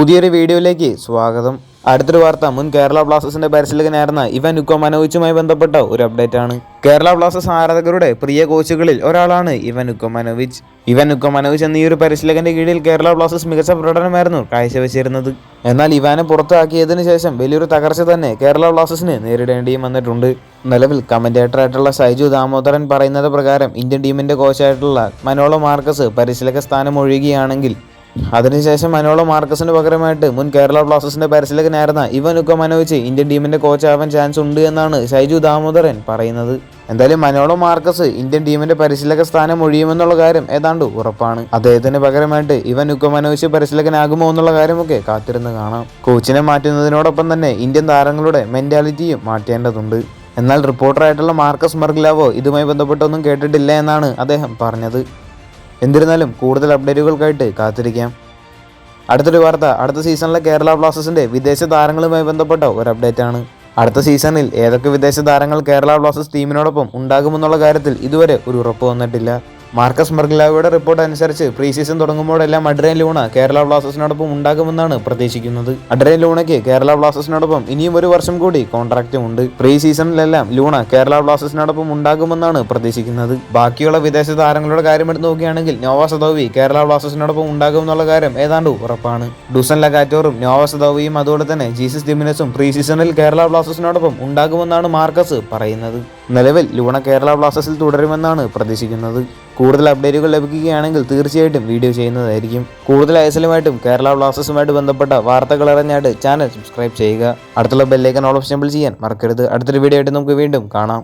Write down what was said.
പുതിയൊരു വീഡിയോയിലേക്ക് സ്വാഗതം. അടുത്തൊരു വാർത്ത മുൻ കേരള ബ്ലാസ്റ്റേഴ്സിന്റെ പരിശീലകനായിരുന്ന ഇവൻ ഉക്കോ മനോവിച്ചുമായി ബന്ധപ്പെട്ട ഒരു അപ്ഡേറ്റ് ആണ്. കേരള ബ്ലാസ്റ്റേഴ്സ് ആരാധകരുടെ പ്രിയ കോച്ചുകളിൽ ഒരാളാണ് ഇവൻ ഉക്കോ മനോവിച്ച് ഇവൻ ഉക്കോ മനോവിച്ച് എന്ന ഈ ഒരു പരിശീലകന്റെ കീഴിൽ കേരള ബ്ലാസ്റ്റേഴ്സ് മികച്ച പ്രകടനമായിരുന്നു കാഴ്ചവെച്ചിരുന്നത്. എന്നാൽ ഇവാനെ പുറത്താക്കിയതിനു ശേഷം വലിയൊരു തകർച്ച തന്നെ കേരള ബ്ലാസ്റ്റേഴ്സിന് നേരിടേണ്ടിയും വന്നിട്ടുണ്ട്. നിലവിൽ കമന്റേറ്ററായിട്ടുള്ള സൈജു ദാമോദരൻ പറയുന്നത് പ്രകാരം ഇന്ത്യൻ ടീമിന്റെ കോച്ചായിട്ടുള്ള മനോളോ മാർക്കസ് പരിശീലക സ്ഥാനം ഒഴിയുകയാണെങ്കിൽ അതിനുശേഷം മനോളോ മാർക്കസിന് പകരമായിട്ട് മുൻ കേരള ബ്ലാസ്റ്റേഴ്സിന്റെ പരിശീലകനായിരുന്ന ഇവൻ ഒക്കെ മനോവിച്ച് ഇന്ത്യൻ ടീമിന്റെ കോച്ച് ആവാൻ ചാൻസ് ഉണ്ട് എന്നാണ് ഷൈജു ദാമോദരൻ പറയുന്നത്. എന്തായാലും മനോളോ മാർക്കസ് ഇന്ത്യൻ ടീമിന്റെ പരിശീലക സ്ഥാനം ഒഴിയുമെന്നുള്ള കാര്യം ഏതാണ്ട് ഉറപ്പാണ്. അദ്ദേഹത്തിന് പകരമായിട്ട് ഇവൻ ഉക്ക മനോവിച്ച് പരിശീലകനാകുമോ എന്നുള്ള കാര്യമൊക്കെ കാത്തിരുന്ന് കാണാം. കോച്ചിനെ മാറ്റുന്നതിനോടൊപ്പം തന്നെ ഇന്ത്യൻ താരങ്ങളുടെ മെന്റാലിറ്റിയും മാറ്റേണ്ടതുണ്ട്. എന്നാൽ റിപ്പോർട്ടറായിട്ടുള്ള മാർക്കസ് മർഗ്ലാവോ ഇതുമായി ബന്ധപ്പെട്ടൊന്നും കേട്ടിട്ടില്ല എന്നാണ് അദ്ദേഹം പറഞ്ഞത്. എന്നിരുന്നാലും കൂടുതൽ അപ്ഡേറ്റുകൾക്കായിട്ട് കാത്തിരിക്കാം. അടുത്തൊരു വാർത്ത അടുത്ത സീസണിലെ കേരള ബ്ലാസ്റ്റേഴ്സിന്റെ വിദേശ താരങ്ങളുമായി ബന്ധപ്പെട്ട ഒരു അപ്ഡേറ്റ് ആണ് അടുത്ത സീസണിൽ ഏതൊക്കെ വിദേശ താരങ്ങൾ കേരള ബ്ലാസ്റ്റേഴ്സ് ടീമിനോടൊപ്പം ഉണ്ടാകുമെന്നുള്ള കാര്യത്തിൽ ഇതുവരെ ഒരു ഉറപ്പ് വന്നിട്ടില്ല. മാർക്കസ് മർഗ്ലാവയുടെ റിപ്പോർട്ട് അനുസരിച്ച് പ്രീ സീസൺ തുടങ്ങുമ്പോഴെല്ലാം അഡ്രൈൻ ലൂണ കേരള ബ്ലാസ്റ്റേഴ്സിനോടൊപ്പം ഉണ്ടാകുമെന്നാണ് പ്രതീക്ഷിക്കുന്നത്. അഡ്രൈൻ ലൂണയ്ക്ക് കേരള ബ്ലാസ്റ്റേഴ്സിനോടൊപ്പം ഇനിയും ഒരു വർഷം കൂടി കോൺട്രാക്റ്റും ഉണ്ട്. പ്രീ സീസണിലെല്ലാം ലൂണ കേരള ബ്ലാസ്റ്റേഴ്സിനോടൊപ്പം ഉണ്ടാകുമെന്നാണ് പ്രതീക്ഷിക്കുന്നത്. ബാക്കിയുള്ള വിദേശ താരങ്ങളുടെ കാര്യം എടുത്ത് നോക്കുകയാണെങ്കിൽ നോവ സദോവി കേരള ബ്ലാസ്റ്റേഴ്സിനോടൊപ്പം ഉണ്ടാകും എന്നുള്ള കാര്യം ഏതാണ്ട് ഉറപ്പാണ്. ഡുസൻ ലഗാറ്റോറും നോവ സദോവിയും അതുപോലെ തന്നെ ജീസസ് ദിമിനസും പ്രീ സീസണിൽ കേരള ബ്ലാസ്റ്റേഴ്സിനോടൊപ്പം ഉണ്ടാകുമെന്നാണ് മാർക്കസ് പറയുന്നത്. നിലവിൽ ലൂണ കേരള ബ്ലാസ്റ്റേഴ്സിൽ തുടരുമെന്നാണ് പ്രതീക്ഷിക്കുന്നത്. കൂടുതൽ അപ്ഡേറ്റുകൾ ലഭിക്കുകയാണെങ്കിൽ തീർച്ചയായിട്ടും വീഡിയോ ചെയ്യുന്നതായിരിക്കും. കൂടുതൽ ഐസലുമായിട്ടും കേരള ബ്ലാസ്റ്റേഴ്സുമായിട്ട് ബന്ധപ്പെട്ട വാർത്തകൾ അറിഞ്ഞായിട്ട് ചാനൽ സബ്സ്ക്രൈബ് ചെയ്യുക. അടുത്തുള്ള ബെല്ലൈക്കൻ ഓൾ ഓപ്ഷൻ ചെയ്യാൻ മറക്കരുത്. അടുത്തൊരു വീഡിയോ ആയിട്ട് നമുക്ക് വീണ്ടും കാണാം.